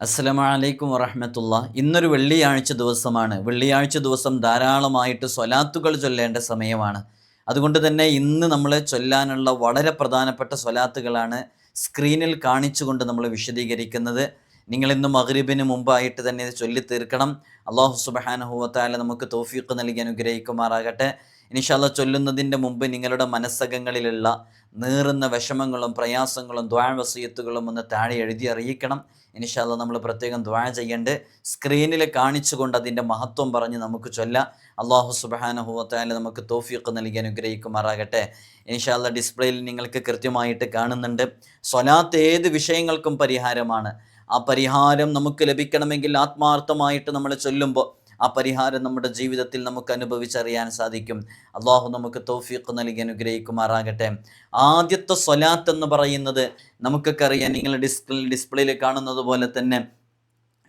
അസ്സലാമു അലൈക്കും വറഹമത്തുള്ള. ഇന്നൊരു വെള്ളിയാഴ്ച ദിവസമാണ്. വെള്ളിയാഴ്ച ദിവസം ധാരാളമായിട്ട് സ്വലാത്തുകൾ ചൊല്ലേണ്ട സമയമാണ്. അതുകൊണ്ട് തന്നെ ഇന്ന് നമ്മൾ ചൊല്ലാനുള്ള വളരെ പ്രധാനപ്പെട്ട സ്വലാത്തുകളാണ് സ്ക്രീനിൽ കാണിച്ചുകൊണ്ട് നമ്മൾ വിശദീകരിക്കുന്നത്. നിങ്ങൾ ഇന്ന് മഗ്രിബിന് മുമ്പായിട്ട് തന്നെ ഇത് ചൊല്ലി തീർക്കണം. അള്ളാഹു സുബഹാനഹുവത്താല നമുക്ക് തോഫീക്ക് നൽകി അനുഗ്രഹിക്കുമാറാകട്ടെ. ഇനിഷാല്ല ചൊല്ലുന്നതിന്റെ മുമ്പ് നിങ്ങളുടെ മനസ്സകങ്ങളിലുള്ള നീറുന്ന വിഷമങ്ങളും പ്രയാസങ്ങളും ദ്വാവസീയത്തുകളും ഒന്ന് താഴെ എഴുതി അറിയിക്കണം. ഇനിഷാല്ല നമ്മൾ പ്രത്യേകം ദ്വാ ചെയ്യേണ്ട സ്ക്രീനിൽ കാണിച്ചുകൊണ്ട് അതിന്റെ മഹത്വം പറഞ്ഞ് നമുക്ക് ചൊല്ലാം. അള്ളാഹു സുബഹാനഹുവത്തായാലും നമുക്ക് തോഫിയൊക്കെ നൽകി അനുഗ്രഹിക്കുമാറാകട്ടെ. ഇനിഷാല്ല ഡിസ്പ്ലേയിൽ നിങ്ങൾക്ക് കൃത്യമായിട്ട് കാണുന്നുണ്ട്. സ്വലാത്ത് ഏത് വിഷയങ്ങൾക്കും പരിഹാരമാണ്. ആ പരിഹാരം നമുക്ക് ലഭിക്കണമെങ്കിൽ ആത്മാർത്ഥമായിട്ട് നമ്മൾ ചൊല്ലുമ്പോൾ ആ പരിഹാരം നമ്മുടെ ജീവിതത്തിൽ നമുക്ക് അനുഭവിച്ചറിയാൻ സാധിക്കും. അള്ളാഹു നമുക്ക് തൗഫീഖ് നൽകി അനുഗ്രഹിക്കുമാറാകട്ടെ. ആദ്യത്തെ സ്വലാത്ത് എന്ന് പറയുന്നത് നമുക്കൊക്കെ അറിയാം. നിങ്ങൾ ഡിസ്പ്ലേ ഡിസ്പ്ലേയിൽ കാണുന്നത് പോലെ തന്നെ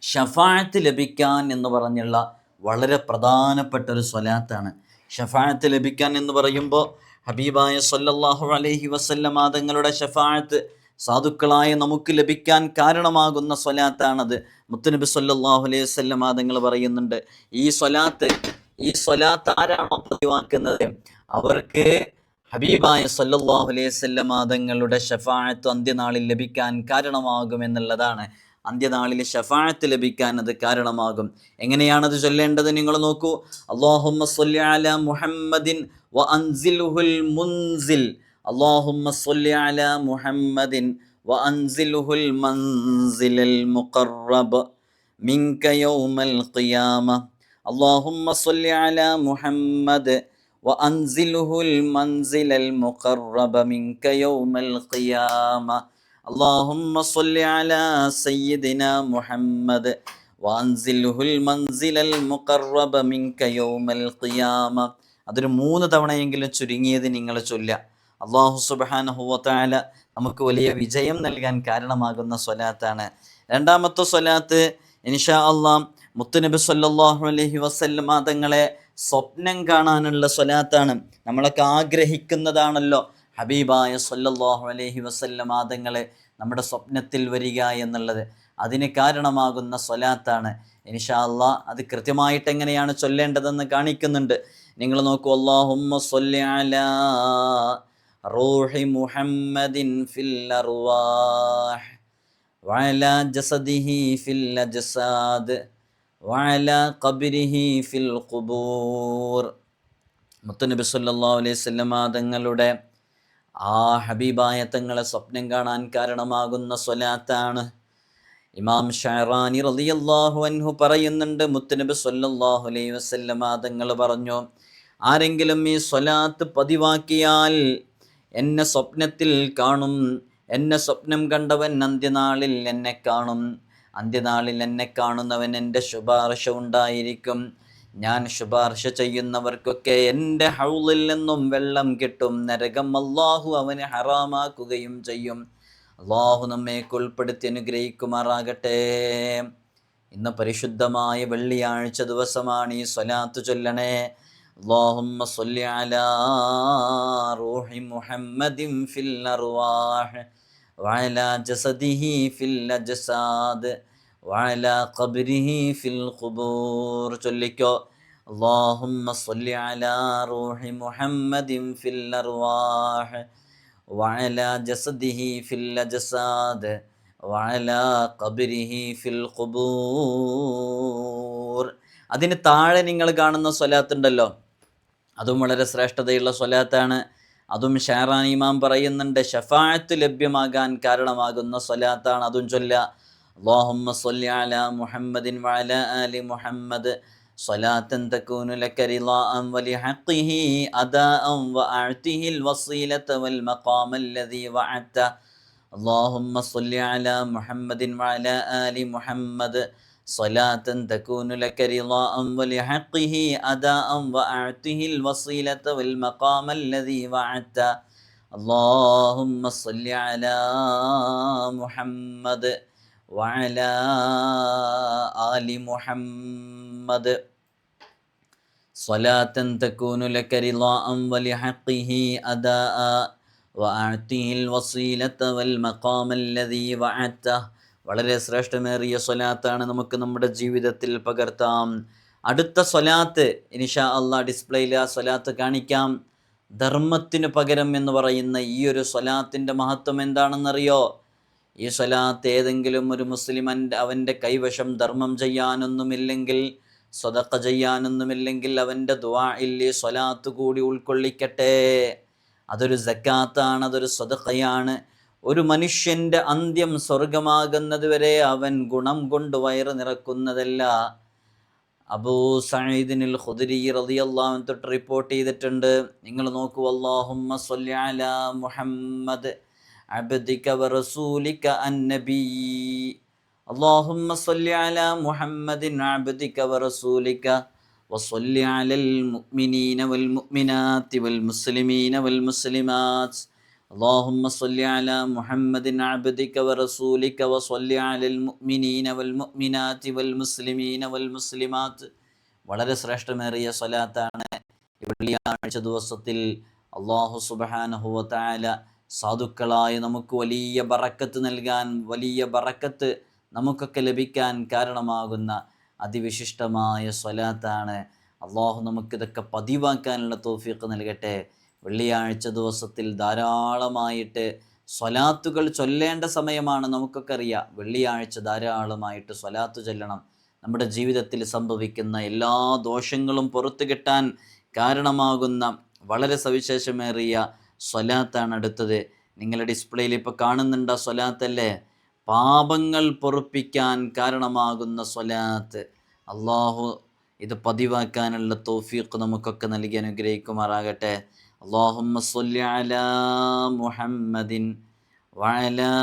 ഷഫായത്ത് ലഭിക്കാൻ എന്ന് പറഞ്ഞുള്ള വളരെ പ്രധാനപ്പെട്ട ഒരു സ്വലാത്താണ്. ഷഫായത്ത് ലഭിക്കാൻ എന്ന് പറയുമ്പോൾ ഹബീബായ സല്ലല്ലാഹു അലൈഹി വസല്ലമ തങ്ങളുടെ ഷഫായത്ത് സാധുക്കളായ നമുക്ക് ലഭിക്കാൻ കാരണമാകുന്ന സ്വലാത്താണത്. മുത്തുനബി സല്ലല്ലാഹു അലൈഹി വസല്ലമ തങ്ങൾ പറയുന്നുണ്ട് ഈ സ്വലാത്ത് ഈ സ്വലാത്ത് ആരാണോ പതിവാക്കുന്നത് അവർക്ക് ഹബീബായ സല്ലാഹു അലൈഹി വസല്ലമ തങ്ങളുടെ ഷഫായത്ത് അന്ത്യനാളിൽ ലഭിക്കാൻ കാരണമാകും എന്നുള്ളതാണ്. അന്ത്യനാളിൽ ഷഫായത്ത് ലഭിക്കാൻ അത് കാരണമാകും. എങ്ങനെയാണത് ചൊല്ലേണ്ടത് നിങ്ങൾ നോക്കൂ. അള്ളാഹുമ്മ മുഹമ്മദിൻ വ അൻസിൽഹുൽ മുൻസിൽ. അള്ളാഹുമ്മ മുഹമ്മദിൻ വ അൻസിലുഹുൽ മൻസിലൽ മുഖറബ് മിൻക യൗമൽ ഖിയാമ അള്ളാഹുമ്മ സ്വല്ലി അല മുഹമ്മദ് وأنزله المنزل المقرب منك يوم القيامة اللهم صل على سيدنا محمد وأنزله المنزل المقرب منك يوم القيامة അതൊരു മൂന്ന് തവണയെങ്കിലും ചുരുങ്ങിയത് നിങ്ങൾ ചൊല്ല അള്ളാഹു സുബാനഹുവത്താല നമുക്ക് വലിയ വിജയം നൽകാൻ കാരണമാകുന്ന സ്വലാത്താണ്. രണ്ടാമത്തെ സ്വലാത്ത് ഇൻഷാ അള്ളാം മുത്തുനബി സല്ലാഹു അലഹി വസല്ലമ തങ്ങളെ സ്വപ്നം കാണാനുള്ള സ്വലാത്താണ്. നമ്മളൊക്കെ ആഗ്രഹിക്കുന്നതാണല്ലോ ഹബീബായ സല്ലാഹു അലഹി വസല്ലമ തങ്ങളെ നമ്മുടെ സ്വപ്നത്തിൽ വരിക എന്നുള്ളത്. അതിന് കാരണമാകുന്ന സ്വലാത്താണ്. ഇൻഷാ അള്ളാ അത് കൃത്യമായിട്ട് എങ്ങനെയാണ് ചൊല്ലേണ്ടതെന്ന് കാണിക്കുന്നുണ്ട്. നിങ്ങൾ നോക്കൂ അല്ലാഹുമ്മ സ്വല്ലി അലാ റൂഹി മുഹമ്മദിൻ ഫിൽ അർവാഹ് وعلى جسده في الأجساد وعلى قبره في القبور മുത്തുനബി സല്ലല്ലാഹു അലൈഹി വസല്ലമ തങ്ങളുടെ ആ ഹബീബായ തങ്ങളെ സ്വപ്നം കാണാൻ കാരണമാകുന്ന സ്വലാത്താണ് ഇമാം ഷഹറാനി റളിയല്ലാഹു അൻഹു പറയുന്നുണ്ട് മുത്തുനബി സല്ലല്ലാഹു അലൈഹി വസല്ലമ തങ്ങൾ പറഞ്ഞു ആരെങ്കിലും ഈ സ്വലാത്ത് പതിവാക്കിയാൽ എന്നെ സ്വപ്നത്തിൽ കാണും. എന്നെ സ്വപ്നം കണ്ടവൻ അന്ത്യനാളിൽ എന്നെ കാണും. അന്ത്യനാളിൽ എന്നെ കാണുന്നവൻ എന്റെ ശുപാർശ ഉണ്ടായിരിക്കും. ഞാൻ ശുപാർശ ചെയ്യുന്നവർക്കൊക്കെ എന്റെ ഹൗളിൽ നിന്നും വെള്ളം കിട്ടും. നരകം അള്ളാഹു അവനെ ഹറാമാക്കുകയും ചെയ്യും. അള്ളാഹു നമ്മേക്ക് ഉൾപ്പെടുത്തി അനുഗ്രഹിക്കുമാറാകട്ടെ. ഇന്ന് പരിശുദ്ധമായ വെള്ളിയാഴ്ച ദിവസമാണ് ഈ സ്വലാത്ത് ചൊല്ലണേ. اللهم صل على روح محمد في الأرواح وعلى جسده في الأجساد وعلى قبره في القبور ചൊല്ലിക്കോ اللهم صل على روح محمد في الأرواح وعلى جسده في الأجساد وعلى قبره في القبور അതിന് താഴെ നിങ്ങൾ കാണുന്ന സ്വലാത്തുണ്ടല്ലോ അതും വളരെ ശ്രേഷ്ഠതയുള്ള സ്വലാത്താണ്. അതും ഷാറാൻ ഇമാം പറയുന്നുണ്ട് ഷഫായത്ത് ലഭ്യമാകാൻ കാരണമാകുന്ന സ്വലാത്താണ്. അതും ചൊല്ല മുഹമ്മദിൻ മുഹമ്മദ് സ്വലാത്തൻ ലക്കരിളാഅം അദാഅം വസീലത വൽ മുഹമ്മദ് صلاة تكون لك رضاء ولحقه أداء وأعته الوصيلة والمقام الذي وعدت. اللهم صل على محمد وعلى آل محمد. صلاة تكون لك رضاء ولحقه أداء وأعطه الوصيلة والمقام الذي وعدته. വളരെ ശ്രേഷ്ഠമേറിയ സ്വലാത്താണ് നമുക്ക് നമ്മുടെ ജീവിതത്തിൽ പകർത്താം. അടുത്ത സ്വലാത്ത് ഇനിഷാ അള്ളാഹ് ഡിസ്പ്ലേയിൽ ആ സ്വലാത്ത് കാണിക്കാം. ധർമ്മത്തിന് പകരം എന്ന് പറയുന്ന ഈ ഒരു സ്വലാത്തിന്റെ മഹത്വം എന്താണെന്നറിയോ? ഈ സ്വലാത്ത് ഏതെങ്കിലും ഒരു മുസ്ലിമന്റെ അവന്റെ കൈവശം ധർമ്മം ചെയ്യാനൊന്നുമില്ലെങ്കിൽ സ്വതക്ക ചെയ്യാനൊന്നുമില്ലെങ്കിൽ അവന്റെ ഈ സ്വലാത്ത് കൂടി ഉൾക്കൊള്ളിക്കട്ടെ. അതൊരു ജക്കാത്താണ് അതൊരു സ്വതക്കയാണ് ഒരു മനുഷ്യന്റെ അന്ത്യം സ്വർഗമാകുന്നതുവരെ അവൻ ഗുണം കൊണ്ട് വയറ് നിറക്കുന്നതല്ല. അബൂ സഈദിനിൽ ഖുദരി റളിയല്ലാഹു തൊട്ട് റിപ്പോർട്ട് ചെയ്തിട്ടുണ്ട്. നിങ്ങൾ നോക്കൂ അല്ലാഹുമ്മ സ്വല്ലി അലാ മുഹമ്മദ് അബ്ദിക വറസൂലിക അല്ലാഹുമ്മ അലാ മുഹമ്മദിൻ അബ്ദിക വറസൂലിക അലൽ മുഅ്മിനീന വൽ മുഅ്മിനാത്തി വൽ മുസ്ലിമീന വൽ اللهم صل على محمد عبدك ورسولك وصل على المؤمنين والمؤمنات والمسلمين والمسلمات വളരെ ശ്രേഷ്ഠമേറിയ സ്വലാത്താണ് ഈ വെള്ളിയാഴ്ച ദിവസത്തിൽ അള്ളാഹു സുബഹാനഹുവ താല സാധുക്കളായ നമുക്ക് വലിയ ബറക്കത്ത് നൽകാൻ വലിയ ബറക്കത്ത് നമുക്കൊക്കെ ലഭിക്കാൻ കാരണമാകുന്ന അതിവിശിഷ്ടമായ സ്വലാത്താണ് അള്ളാഹു നമുക്കിതൊക്കെ പതിവാക്കാനുള്ള തോഫീക്ക് നൽകട്ടെ വെള്ളിയാഴ്ച ദിവസത്തിൽ ധാരാളമായിട്ട് സ്വലാത്തുകൾ ചൊല്ലേണ്ട സമയമാണ് നമുക്കൊക്കെ അറിയാം. വെള്ളിയാഴ്ച ധാരാളമായിട്ട് സ്വലാത്ത് ചൊല്ലണം. നമ്മുടെ ജീവിതത്തിൽ സംഭവിക്കുന്ന എല്ലാ ദോഷങ്ങളും പുറത്തു കിട്ടാൻ കാരണമാകുന്ന വളരെ സവിശേഷമേറിയ സ്വലാത്താണ് അടുത്തത്. നിങ്ങളുടെ ഡിസ്പ്ലേയിൽ ഇപ്പോൾ കാണുന്നുണ്ട് ആ സ്വലാത്തല്ലേ പാപങ്ങൾ പൊറുപ്പിക്കാൻ കാരണമാകുന്ന സ്വലാത്ത്. അള്ളാഹു ഇത് പതിവാക്കാനുള്ള തോഫീക്ക് നമുക്കൊക്കെ നൽകി അനുഗ്രഹിക്കുമാറാകട്ടെ. اللهم صل على محمد وعلى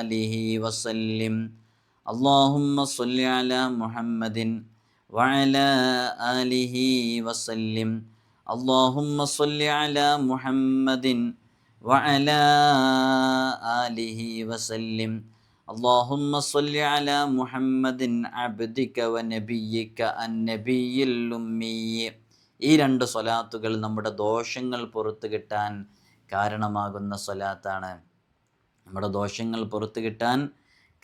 آله وسلم اللهم صل على محمد وعلى آله وسلم اللهم صل على محمد وعلى آله وسلم اللهم صل على محمد عبدك ونبيك النبي الأمي ഈ രണ്ട് സ്വലാത്തുകൾ നമ്മുടെ ദോഷങ്ങൾ പുറത്തു കിട്ടാൻ കാരണമാകുന്ന സ്വലാത്താണ്. നമ്മുടെ ദോഷങ്ങൾ പുറത്തു കിട്ടാൻ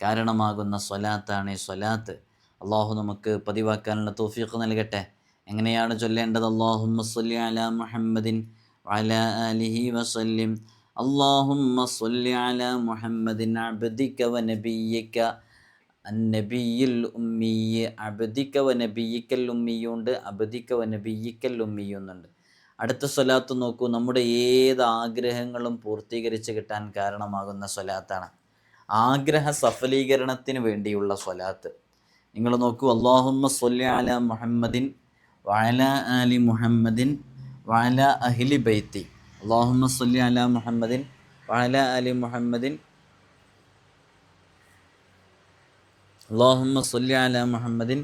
കാരണമാകുന്ന സ്വലാത്താണ് ഈ സ്വലാത്ത്. അള്ളാഹു നമുക്ക് പതിവാക്കാനുള്ള തോഫിയൊക്കെ നൽകട്ടെ. എങ്ങനെയാണ് ചൊല്ലേണ്ടത്? അള്ളാഹുമ്മ സല്ലി അല മുഹമ്മദിൻ വല അലിഹി വസല്ലിം. അള്ളാഹുമ്മ സല്ലി അല മുഹമ്മദിൻ അബ്ദിക്ക വ നബിയ്യക അന്നബിയിൽ ഉമ്മിയെ അബദിക്ക വനബിയിക്കൽ ഉമ്മിയുണ്ട് അബദിക്ക വനബിയിക്കൽ ഉമ്മിയുന്നുണ്ട്. അടുത്ത സ്വലാത്ത് നോക്കൂ. നമ്മുടെ ഏത് ആഗ്രഹങ്ങളും പൂർത്തീകരിച്ച് കിട്ടാൻ കാരണമാകുന്ന സ്വലാത്താണ്. ആഗ്രഹ സഫലീകരണത്തിന് വേണ്ടിയുള്ള സ്വലാത്ത്. നിങ്ങൾ നോക്കൂ. അള്ളാഹുമ്മ സൊല്ലി അല മുഹമ്മദിൻ വയല അലി മുഹമ്മദിൻ വയല അഹിലി ബൈത്തി. അള്ളാഹുമ്മ സൊല്ലി അല മുഹമ്മദിൻ വയല അലി മുഹമ്മദിൻ അള്ളാഹുമ്മ സ്വല്ലി അല മുഹമ്മദിൻ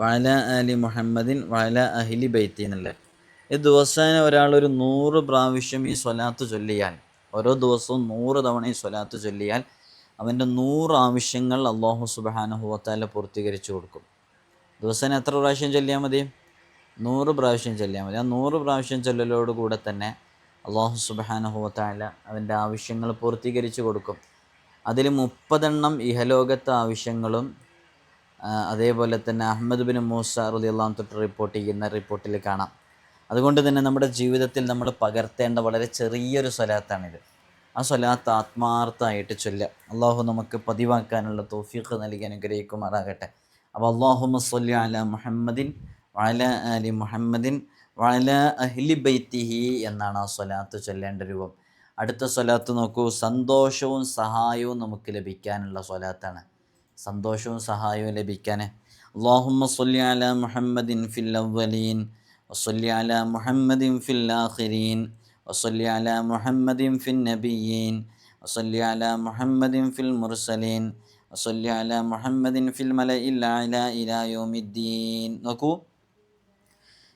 വഅല അലി മുഹമ്മദിൻ വഅല അഹിലി ബൈത്തി എന്നല്ലേ? ഈ ദിവസേന ഒരാൾ ഒരു നൂറ് പ്രാവശ്യം ഈ സ്വലാത്ത് ചൊല്ലിയാൽ ഓരോ ദിവസവും നൂറ് തവണ ഈ സ്വലാത്ത് ചൊല്ലിയാൽ അവന്റെ നൂറ് ആവശ്യങ്ങൾ അള്ളാഹു സുബഹാനുഹുവത്താല പൂർത്തീകരിച്ചു കൊടുക്കും. ദിവസേന എത്ര പ്രാവശ്യം ചൊല്ലിയാൽ മതി? നൂറ് പ്രാവശ്യം ചൊല്ലിയാൽ മതി. ആ നൂറ് പ്രാവശ്യം ചൊല്ലലോടുകൂടെ തന്നെ അള്ളാഹു സുബഹാനഹുവത്താല അവന്റെ ആവശ്യങ്ങൾ പൂർത്തീകരിച്ചു കൊടുക്കും. അതിൽ മുപ്പതെണ്ണം ഇഹലോകത്തെ ആവശ്യങ്ങളും അതേപോലെ തന്നെ അഹമ്മദ് ബിൻ മൂസ റളിയല്ലാഹു തൊട്ട് റിപ്പോർട്ട് ചെയ്യുന്ന റിപ്പോർട്ടിൽ കാണാം. അതുകൊണ്ട് തന്നെ നമ്മുടെ ജീവിതത്തിൽ നമ്മൾ പകർത്തേണ്ട വളരെ ചെറിയൊരു സ്വലാത്താണിത്. ആ സ്വലാത്ത് ആത്മാർത്ഥമായിട്ട് ചൊല്ല അള്ളാഹു നമുക്ക് പതിവാക്കാനുള്ള തോഫീഖ് നൽകി അനുഗ്രഹിക്കുമാറാകട്ടെ. അപ്പോൾ അള്ളാഹു സ്വല്ലി അല മുഹമ്മദിൻ വഅല അലി മുഹമ്മദിൻ വഅല അഹ്ലി ബൈത്തിഹി എന്നാണ് ആ സ്വലാത്ത് ചൊല്ലേണ്ട രൂപം. അടുത്ത സ്വലാത്ത് നോക്കൂ. സന്തോഷവും സഹായവും നമുക്ക് ലഭിക്കാനുള്ള സ്വലാത്താണ്. സന്തോഷവും സഹായവും ലഭിക്കാൻ. അള്ളാഹുമ്മ സ്വല്ലി അല മുഹമ്മദിൻ ഫിൽ അവലീൻ വസ്വല്ലി അല മുഹമ്മദിൻ ഫിൽ ആഖിരീൻ വസ്വല്ലി അല മുഹമ്മദിൻ ഫിൻ നബിയീൻ അല മുഹമ്മദിൻ ഫിൽ മുർസലീൻ വസ്വല്ലി അല മുഹമ്മദിൻ ഫിൽ മല ഇല്ല ഇലാ യൗമിദ്ദീൻ. നോക്കൂ.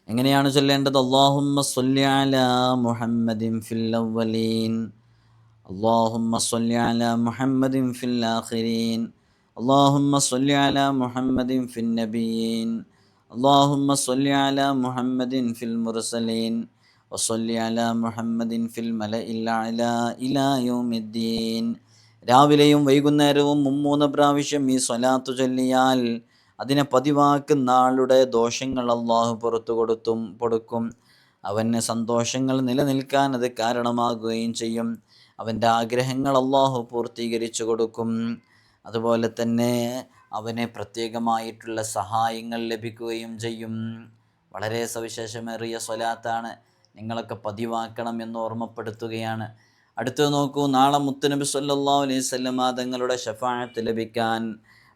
എങ്ങനെയാണ് ചൊല്ലേണ്ടത് അള്ളാഹുമ്മ സ്വല്ലി അല മുഹമ്മദിൻ ഫിൽ അവലീൻ اللهم صل على محمد في الآخرين اللهم صل على محمد في النبيين اللهم صل على محمد في المرسلين وصل على محمد في الملأ الأعلى إلى يوم الدين രാവിലെയും വൈകുന്നേരവും മുമ്മൂന്ന് പ്രാവശ്യം ഈ സ്വലാത്തു ചൊല്ലിയാൽ അതിനെ പതിവാക്കുന്ന ആളുടെ ദോഷങ്ങൾ അള്ളാഹു പുറത്തു കൊടുത്തും കൊടുക്കും. അവന് സന്തോഷങ്ങൾ നിലനിൽക്കാൻ അത് കാരണമാകുകയും ചെയ്യും. അവന്റെ ആഗ്രഹങ്ങൾ അള്ളാഹു പൂർത്തീകരിച്ചു കൊടുക്കും. അതുപോലെ തന്നെ അവന് പ്രത്യേകമായിട്ടുള്ള സഹായങ്ങൾ ലഭിക്കുകയും ചെയ്യും. വളരെ സവിശേഷമേറിയ സ്വലാത്താണ്. നിങ്ങളൊക്കെ പതിവാക്കണം എന്ന് ഓർമ്മപ്പെടുത്തുകയാണ്. അടുത്ത് നോക്കൂ നാളെ മുത്തുനബി സല്ലാ അലൈഹി സ്വല്ലം തങ്ങളുടെ ഷഫായത്ത് ലഭിക്കാൻ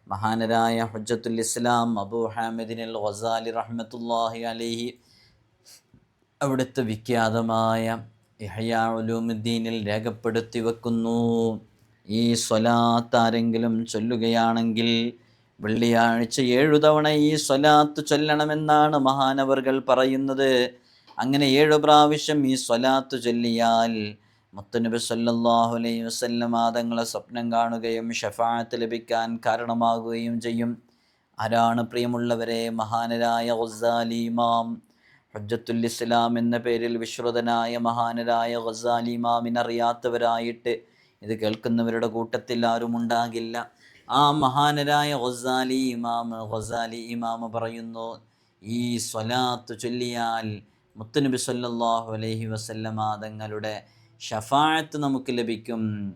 മഹാനരായ ഹുജ്ജത്തുൽ ഇസ്ലാം അബു ഹാമിദിൻ അൽ റഹ്മത്തുല്ലാഹി അലൈഹി അവിടുത്തെ വിഖ്യാതമായ ഇഹയാ ഉലൂമുദ്ദീനിൽ രേഖപ്പെടുത്തി വെക്കുന്നു. ഈ സ്വലാത്ത് ആരെങ്കിലും ചൊല്ലുകയാണെങ്കിൽ വെള്ളിയാഴ്ച ഏഴു തവണ ഈ സ്വലാത്ത് ചൊല്ലണമെന്നാണ് മഹാനവർകൾ പറയുന്നത്. അങ്ങനെ ഏഴു പ്രാവശ്യം ഈ സ്വലാത്ത് ചൊല്ലിയാൽ മുത്തനബി സല്ലാഹു അലൈഹി വസ്ല്ലം ആദങ്ങളെ സ്വപ്നം കാണുകയും ഷഫാഅത്ത് ലഭിക്കാൻ കാരണമാകുകയും ചെയ്യും. ആരാണ് പ്രിയമുള്ളവരെ? മഹാനരായ ഗസാലിമാം ഹജ്ജത്തുൽ ഇസ്ലാം എന്ന പേരിൽ വിശ്രുതനായ മഹാനരായ ഗസാലിമാമിനറിയാത്തവരായിട്ട് ഇത് കേൾക്കുന്നവരുടെ കൂട്ടത്തിൽ ആരും ഉണ്ടാകില്ല. ആ മഹാനരായ ഗസാലി ഇമാം ഗസാലി ഇമാം പറയുന്നു ഈ സ്വലാത്ത് ചൊല്ലിയാൽ മുത്തനബി സല്ലാഹു അലൈഹി വസല്ലമ തങ്ങളുടെ ഷഫായത്ത് നമുക്ക് ലഭിക്കും.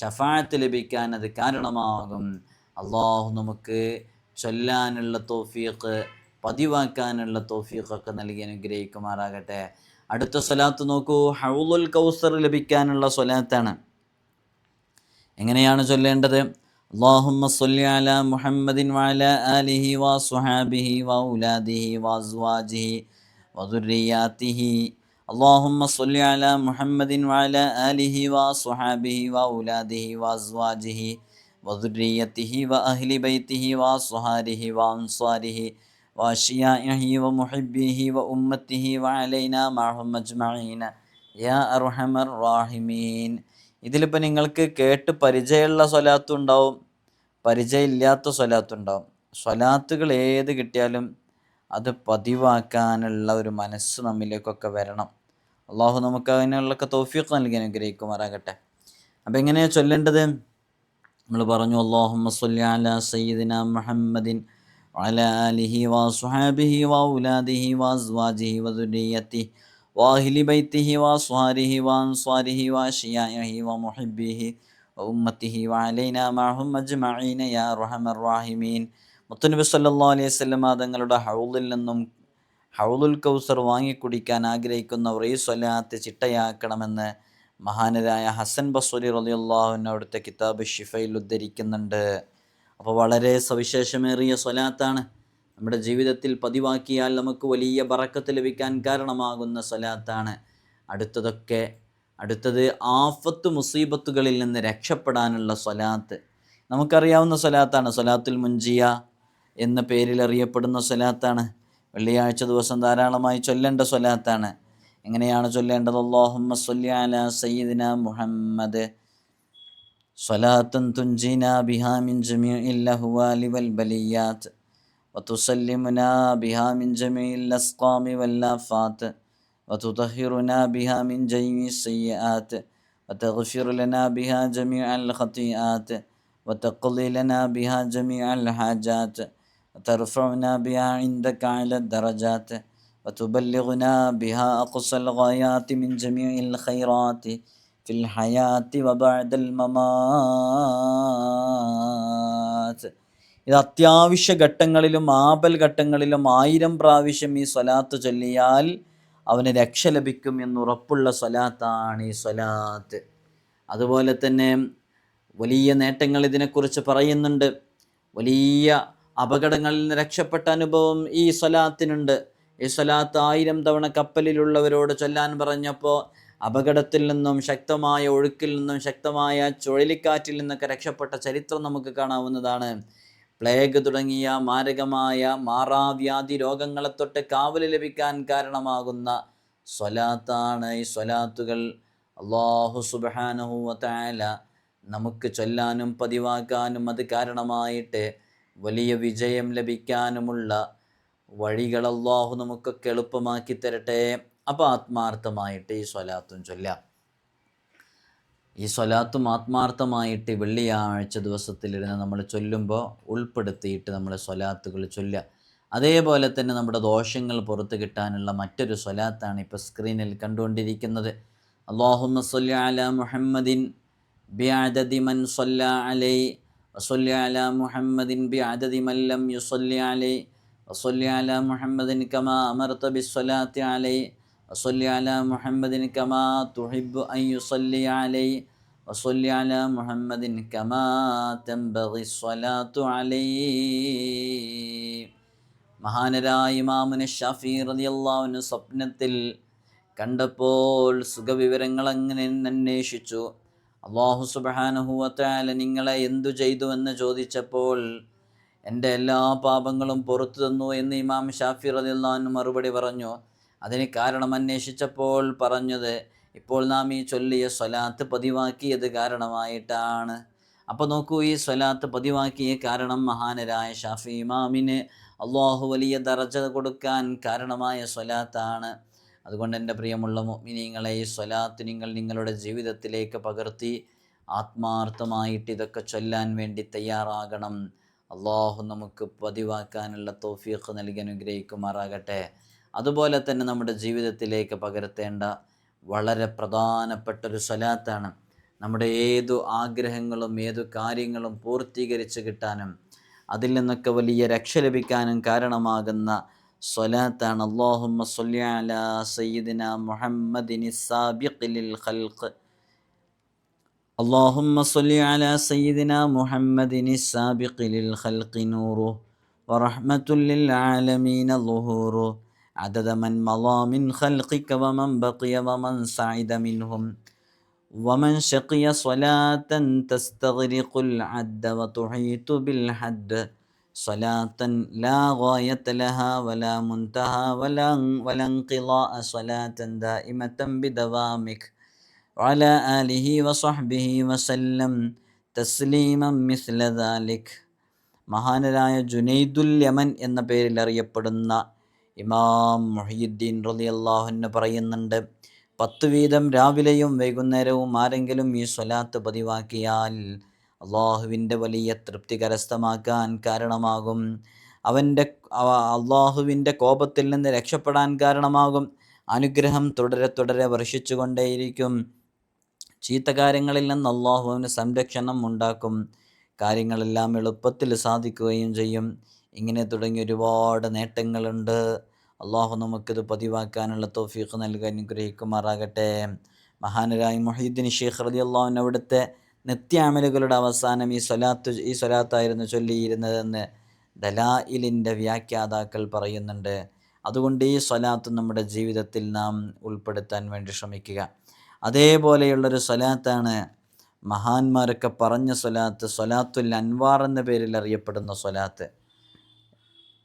ഷഫായത്ത് ലഭിക്കാൻ അത് കാരണമാകും. അള്ളാഹു നമുക്ക് ചൊല്ലാനുള്ള തോഫീഖ് പതിവാക്കാനുള്ള തോഫീഖൊക്കെ നൽകി അനുഗ്രഹിക്കുമാറാകട്ടെ. അടുത്ത സ്വലാത്ത് നോക്കൂ. ഹൗലുൽ കൗസർ ലഭിക്കാനുള്ള സ്വലാത്താണ്. എങ്ങനെയാണ് ചൊല്ലേണ്ടത്? اللهم صل على മുഹമ്മദിൻ وعلى ആലിഹി وصحابه وأولاده وأزواجه വദുർരിയാത്തിഹി اللهم صل على محمد وعلى آله وصحابه وأولاده وأزواجه وذريته وأهل بيته وصهاره وأنصاره وأشيائه ومحبيه وأمته وعلينا معهم أجمعين يا أرحم الراحمين ഇതിലിപ്പോൾ നിങ്ങൾക്ക് കേട്ട് പരിചയമുള്ള സ്വലാത്തും ഉണ്ടാവും പരിചയമില്ലാത്ത സ്വലാത്തും ഉണ്ടാവും സ്വലാത്തുകൾ ഏത് കിട്ടിയാലും അത് പതിവാക്കാനുള്ള ഒരു മനസ്സ് നമ്മിലേക്കൊക്കെ വരണം അള്ളാഹു നമുക്ക് അതിനുള്ളൊക്കെ തോഫീഖ് നൽകി അനുഗ്രഹിക്കുമാറാകട്ടെ അപ്പം എങ്ങനെയാണ് ചൊല്ലേണ്ടത് നമ്മൾ പറഞ്ഞു അള്ളാഹുമ്മ സല്ലി അല സയ്യിദിന മുഹമ്മദിൻ وعلى آله وصحابه وأولاده وأزواجه وذريته وأهل بيته وأصهاره وأنصاره وأشيائه ومحبيه وأمته وعلينا معهم أجمعين يا أرحم الراحمين മുത്തനബി സല്ലാ അലൈഹി സ്വലമ തങ്ങളുടെ ഹൗലിൽ നിന്നും ഹൗലുൽ കൗസർ വാങ്ങിക്കുടിക്കാൻ ആഗ്രഹിക്കുന്നവർ ഈ സ്വലാത്ത് ചിട്ടയാക്കണമെന്ന് മഹാനരായ ഹസൻ ബസ്വലി റലിയുള്ളാഹുവിന് അവിടുത്തെ കിതാബ് ഷിഫയിൽ ഉദ്ധരിക്കുന്നുണ്ട്. അപ്പോൾ വളരെ സവിശേഷമേറിയ സ്വലാത്താണ്. നമ്മുടെ ജീവിതത്തിൽ പതിവാക്കിയാൽ നമുക്ക് വലിയ ബറക്കത്ത് ലഭിക്കാൻ കാരണമാകുന്ന സ്വലാത്താണ്. അടുത്തതൊക്കെ അടുത്തത് ആഫത്ത് മുസീബത്തുകളിൽ നിന്ന് രക്ഷപ്പെടാനുള്ള സ്വലാത്ത്. നമുക്കറിയാവുന്ന സ്വലാത്താണ് സ്വലാത്തുൽ മുഞ്ചിയ എന്ന പേരിൽ അറിയപ്പെടുന്ന സ്വലാത്താണ് വെള്ളിയാഴ്ച ദിവസം ധാരാളമായി ചൊല്ലേണ്ട സ്വലാത്താണ് എങ്ങനെയാണ് ചൊല്ലേണ്ടത് അള്ളാഹുമ്മ സല്ലി അല സയ്യിദിന മുഹമ്മദ് സ്വലാത്തൻ തുഞ്ചിന ബിഹാ മിൻ ജമീഇൽ അഹ്വാലി വൽ ബലിയാത്ത് وتسلمنا بها من جميع الأسقام والآفات وتطهرنا بها من جميع السيئات وتغفر لنا بها جميع الخطيئات وتقضي لنا بها جميع الحاجات وترفعنا بها عندك على الدرجات وتبلغنا بها أقصى الغايات من جميع الخيرات في الحياة وبعد الممات ഇത് അത്യാവശ്യ ഘട്ടങ്ങളിലും ആപൽ ഘട്ടങ്ങളിലും ആയിരം പ്രാവശ്യം ഈ സ്വലാത്ത് ചൊല്ലിയാൽ അവന് രക്ഷ ലഭിക്കും എന്നുറപ്പുള്ള സ്വലാത്താണ് ഈ സ്വലാത്ത് അതുപോലെ തന്നെ വലിയ നേട്ടങ്ങൾ ഇതിനെക്കുറിച്ച് പറയുന്നുണ്ട് വലിയ അപകടങ്ങളിൽ നിന്ന് രക്ഷപ്പെട്ട അനുഭവം ഈ സ്വലാത്തിനുണ്ട്. ഈ സ്വലാത്ത് ആയിരം തവണ കപ്പലിലുള്ളവരോട് ചൊല്ലാൻ പറഞ്ഞപ്പോൾ അപകടത്തിൽ നിന്നും ശക്തമായ ഒഴുക്കിൽ നിന്നും ശക്തമായ ചുഴലിക്കാറ്റിൽ നിന്നൊക്കെ രക്ഷപ്പെട്ട ചരിത്രം നമുക്ക് കാണാവുന്നതാണ്. പ്ലേഗ് തുടങ്ങിയ മാരകമായ മാറാവ്യാധി രോഗങ്ങളെ തൊട്ട് കാവൽ ലഭിക്കാൻ കാരണമാകുന്ന സ്വലാത്താണ് ഈ സ്വലാത്തുകൾ. അള്ളാഹു സുബാനഹുവല നമുക്ക് ചൊല്ലാനും പതിവാക്കാനും അത് കാരണമായിട്ട് വലിയ വിജയം ലഭിക്കാനുമുള്ള വഴികൾ അള്ളാഹു നമുക്കൊക്കെ എളുപ്പമാക്കി തരട്ടെ. അപ്പോൾ ആത്മാർത്ഥമായിട്ട് ഈ സ്വലാത്തും ചൊല്ലാം. ഈ സ്വലാത്തും ആത്മാർത്ഥമായിട്ട് വെള്ളിയാഴ്ച ദിവസത്തിലിരുന്ന് നമ്മൾ ചൊല്ലുമ്പോൾ ഉൾപ്പെടുത്തിയിട്ട് നമ്മൾ സ്വലാത്തുകൾ ചൊല്ലുക. അതേപോലെ തന്നെ നമ്മുടെ ദോഷങ്ങൾ പുറത്ത് കിട്ടാനുള്ള മറ്റൊരു സ്വലാത്താണ് ഇപ്പോൾ സ്ക്രീനിൽ കണ്ടുകൊണ്ടിരിക്കുന്നത്. അള്ളാഹുമ്മ സല്ലി അല മുഹമ്മദിൻ ബിഅദദി മൻ സല്ല അലൈ വസല്ലി على മുഹമ്മദിൻ بعدد من لم يصلي عليه. വസല്ലി على മുഹമ്മദിൻ കമാ അമർത بالصلاة عليه. വസല്ലി على മുഹമ്മദിൻ കമാ തുഹിബ്ബു അൻ يصلي عليه. വസല്ലി على മുഹമ്മദിൻ കമാ تنبغي الصلاة عليه. മഹാനരായ ഇമാമുന് ഷാഫി റളിയല്ലാഹുവിന് സ്വപ്നത്തിൽ കണ്ടപ്പോൾ സുഖവിവരങ്ങൾ അങ്ങനെ അന്വേഷിച്ചു. അള്ളാഹു സുബഹാനഹുവത്താല നിങ്ങളെ എന്തു ചെയ്തു എന്ന് ചോദിച്ചപ്പോൾ എന്റെ എല്ലാ പാപങ്ങളും പുറത്തു തന്നു എന്ന് ഇമാം ഷാഫി റളിയല്ലാഹു മറുപടി പറഞ്ഞു. അതിന് കാരണം അന്വേഷിച്ചപ്പോൾ പറഞ്ഞത് ഇപ്പോൾ നാം ഈ ചൊല്ലിയ സ്വലാത്ത് പതിവാക്കിയത് കാരണമായിട്ടാണ്. അപ്പോൾ നോക്കൂ ഈ സ്വലാത്ത് പതിവാക്കിയ കാരണം മഹാനരായ ഷാഫി ഇമാമിന് അള്ളാഹു വലിയ ദർജ കൊടുക്കാൻ കാരണമായ സ്വലാത്താണ്. അതുകൊണ്ട് എന്റെ പ്രിയമുള്ള മുഅ്മിനീങ്ങളെ ഈ സ്വലാത്ത് നിങ്ങൾ നിങ്ങളുടെ ജീവിതത്തിലേക്ക് പകർത്തി ആത്മാർത്ഥമായിട്ട് ഇതൊക്കെ ചൊല്ലാൻ വേണ്ടി തയ്യാറാകണം. അള്ളാഹു നമുക്ക് പതിവാക്കാനുള്ള തോഫീഖ് നൽകി അനുഗ്രഹിക്കുമാറാകട്ടെ. അതുപോലെ തന്നെ നമ്മുടെ ജീവിതത്തിലേക്ക് പകർത്തേണ്ട വളരെ പ്രധാനപ്പെട്ടൊരു സ്വലാത്താണ്. നമ്മുടെ ഏതു ആഗ്രഹങ്ങളും ഏതു കാര്യങ്ങളും പൂർത്തീകരിച്ച് കിട്ടാനും അതിൽ നിന്നൊക്കെ വലിയ രക്ഷ ലഭിക്കാനും കാരണമാകുന്ന സ്വലാത്താണ് അള്ളാഹുമ്മ സ്വല്ലി അലാ സയ്യിദിന മുഹമ്മദിനി സാബിഖിലിൽ ഖൽഖ് اللهم صل على سيدنا محمد السابق للخلق نوره ورحمة للعالمين ظهوره عدد من مضى من خلقك ومن بقي ومن سعد منهم ومن شقي صلاة تستغرق العد وتحيط بالحد صلاة لا غاية لها ولا منتهى ولا ولا انقضاء صلاة دائمة بدوامك وعلى آله وصحبه وسلم تسليما مثل ذلك മഹാനരായ ജുനൈദുൽ യമൻ എന്ന പേരിൽ അറിയപ്പെടുന്ന ഇമാം മുഹിയുദ്ദീൻ റളിയല്ലാഹുവിന് പറയുന്നുണ്ട് പത്ത് വീതം രാവിലെയും വൈകുന്നേരവും ആരെങ്കിലും ഈ സ്വലാത്ത് പതിവാക്കിയാൽ അള്ളാഹുവിന്റെ വലിയ തൃപ്തി കരസ്ഥമാക്കാൻ കാരണമാകും. അവന്റെ അള്ളാഹുവിന്റെ കോപത്തിൽ നിന്ന് രക്ഷപ്പെടാൻ കാരണമാകും. അനുഗ്രഹം തുടരെ തുടരെ വർഷിച്ചുകൊണ്ടേയിരിക്കും. ചീത്ത കാര്യങ്ങളിൽ നിന്ന് അള്ളാഹുവിന് സംരക്ഷണം ഉണ്ടാക്കും. കാര്യങ്ങളെല്ലാം എളുപ്പത്തിൽ സാധിക്കുകയും ചെയ്യും. ഇങ്ങനെ തുടങ്ങി ഒരുപാട് നേട്ടങ്ങളുണ്ട്. അള്ളാഹു നമുക്കിത് പതിവാക്കാനുള്ള തോഫീഖ് നൽകാൻ അനുഗ്രഹിക്കുമാറാകട്ടെ. മഹാനരായ മൊഹീദ്ദീൻ ഷെയ്ഖ് റലി അള്ളാഹുവിൻ അവിടുത്തെ നിത്യാമലുകളുടെ അവസാനം ഈ സ്വലാത്ത് ഈ സ്വലാത്തായിരുന്നു ചൊല്ലിയിരുന്നതെന്ന് ദലായിലിന്റെ വ്യാഖ്യാതാക്കൾ പറയുന്നുണ്ട്. അതുകൊണ്ട് ഈ സ്വലാത്ത് നമ്മുടെ ജീവിതത്തിൽ നാം ഉൾപ്പെടുത്താൻ വേണ്ടി ശ്രമിക്കുക. അതേപോലെയുള്ളൊരു സ്വലാത്താണ് മഹാന്മാരൊക്കെ പറഞ്ഞ സ്വലാത്ത് സ്വലാത്തുൽ അൻവാർ എന്ന പേരിൽ അറിയപ്പെടുന്ന സ്വലാത്ത്.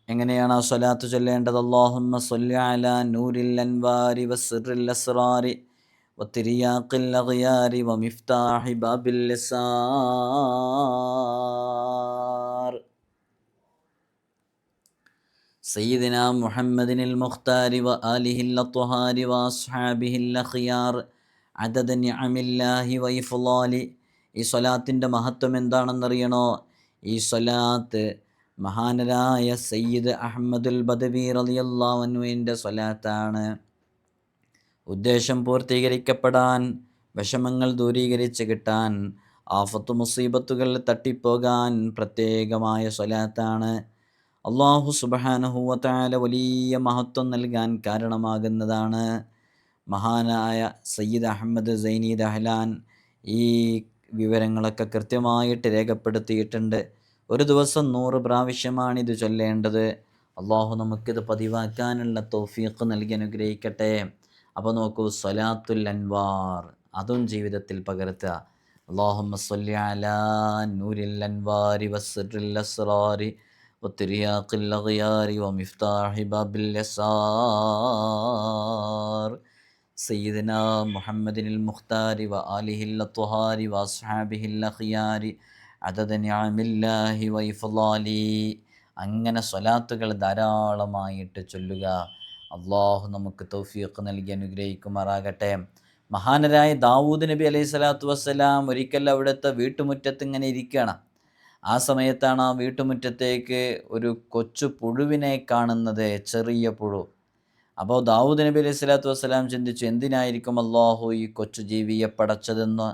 എങ്ങനെയാണ് ആ സ്വലാത്ത് ചൊല്ലേണ്ടത്? അള്ളാഹുമ്മ സ്വല്ലി അലാ നൂരിൽ അൻവാരി വസിറിൽ അസ്റാരി. വത്തിരിയാഖിൽ അഗ്യാരി വമിഫ്താഹി ബാബിൽ ലിസാർ سيدنا محمد المختار وآله الأطهار وأصحابه الأخيار عدد نعم الله وإفضال ഈ സ്വലാത്തിൻ്റെ മഹത്വം എന്താണെന്നറിയണോ ഈ സ്വലാത്ത് മഹാനരായ സയ്യിദ് അഹമ്മദുൽ ബദവി റളിയല്ലാഹുവിൻ്റെ സ്വലാത്താണ് ഉദ്ദേശം പൂർത്തീകരിക്കപ്പെടാൻ വിഷമങ്ങൾ ദൂരീകരിച്ച് കിട്ടാൻ ആഫത്ത് മുസീബത്തുകൾ തട്ടിപ്പോകാൻ പ്രത്യേകമായ സ്വലാത്താണ്. അള്ളാഹു സുബഹാനഹുവത്താല വലിയ മഹത്വം നൽകാൻ കാരണമാകുന്നതാണ്. മഹാനായ സയ്യിദ് അഹമ്മദ് സൈനി ദഹ്ലാൻ ഈ വിവരങ്ങളൊക്കെ കൃത്യമായിട്ട് രേഖപ്പെടുത്തിയിട്ടുണ്ട്. ഒരു ദിവസം നൂറ് പ്രാവശ്യമാണ് ഇത് ചൊല്ലേണ്ടത്. അള്ളാഹു നമുക്കിത് പതിവാക്കാനുള്ള തോഫീക്ക് നൽകി അനുഗ്രഹിക്കട്ടെ. അപ്പോൾ നോക്കൂ സ്വലാത്തുൽ അൻവാർ അതും ജീവിതത്തിൽ പകർത്തുക അള്ളാഹുമ്മ സ്വല്ലി അലാ നൂരിൽ അൻവാരി വസ്റിൽ അസ്റാരി وترياق الأغيار ومفتاح باب اليسار سيدنا محمد المختار وآله الأطهار وأصحابه الأخيار عدد نعم الله وإفضاله അങ്ങനെ സ്വലാത്തുകൾ ധാരാളമായിട്ട് ചൊല്ലുക അള്ളാഹു നമുക്ക് തൗഫീഖ് നൽകി അനുഗ്രഹിക്കുമാറാകട്ടെ. മഹാനരായ ദാവൂദ് നബി അലൈഹി സ്വലാത്തു വസ്സലാം ഒരിക്കൽ അവിടുത്തെ വീട്ടുമുറ്റത്ത് ഇങ്ങനെ ഇരിക്കുകയാണ്. ആ സമയത്താണ് ആ വീട്ടുമുറ്റത്തേക്ക് ഒരു കൊച്ചു പുഴുവിനെ കാണുന്നത് ചെറിയ പുഴു. അപ്പോൾ ദാവൂദ് നബി അലൈഹി സ്വലാത്തു വസ്സലാം ചിന്തിച്ചു എന്തിനായിരിക്കും അള്ളാഹു ഈ കൊച്ചു ജീവിയെ പടച്ചതെന്ന്?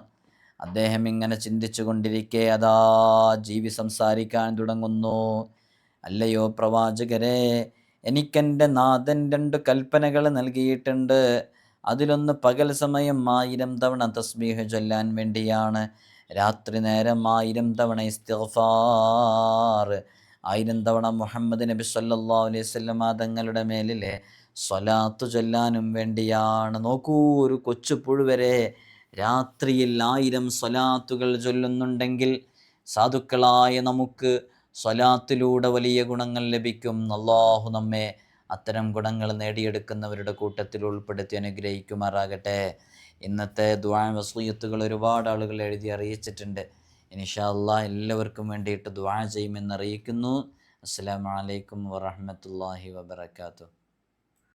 അദ്ദേഹം ഇങ്ങനെ ചിന്തിച്ചു കൊണ്ടിരിക്കെ അതാ ജീവി സംസാരിക്കാൻ തുടങ്ങുന്നു. അല്ലയോ പ്രവാചകരെ എനിക്കെന്റെ നാഥൻ രണ്ട് കൽപ്പനകൾ നൽകിയിട്ടുണ്ട്. അതിലൊന്ന് പകൽ സമയം ആയിരം തവണ തസ്ബീഹ് ചൊല്ലാൻ വേണ്ടിയാണ്. രാത്രി നേരം ആയിരം തവണ ഇസ്തിഗ്ഫാർ. ആയിരം തവണ മുഹമ്മദ് നബി സല്ലാ അലൈഹി വസല്ലമ തങ്ങളുടെ മേലിലെ സ്വലാത്ത് ചൊല്ലാനും വേണ്ടിയാണ്. നോക്കൂ ഒരു കൊച്ചു പുഴുവരെ രാത്രിയിൽ ആയിരം സ്വലാത്തുകൾ ചൊല്ലുന്നുണ്ടെങ്കിൽ സാധുക്കളായ നമുക്ക് സ്വലാത്തിലൂടെ വലിയ ഗുണങ്ങൾ ലഭിക്കും. അള്ളാഹു നമ്മെ അത്തരം ഗുണങ്ങൾ നേടിയെടുക്കുന്നവരുടെ കൂട്ടത്തിൽ ഉൾപ്പെടുത്തി അനുഗ്രഹിക്കുമാറാകട്ടെ. ഇന്നത്തെ ദ്വാ വസൂയത്തുകൾ ഒരുപാട് ആളുകൾ എഴുതി അറിയിച്ചിട്ടുണ്ട്. ഇൻഷാ അല്ലാ എല്ലാവർക്കും വേണ്ടിയിട്ട് ദ്വാ ചെയ്യുമെന്ന് അറിയിക്കുന്നു. അസ്സലാമു അലൈക്കും വറഹ്മത്തുള്ളാഹി വബറകാതുഹു.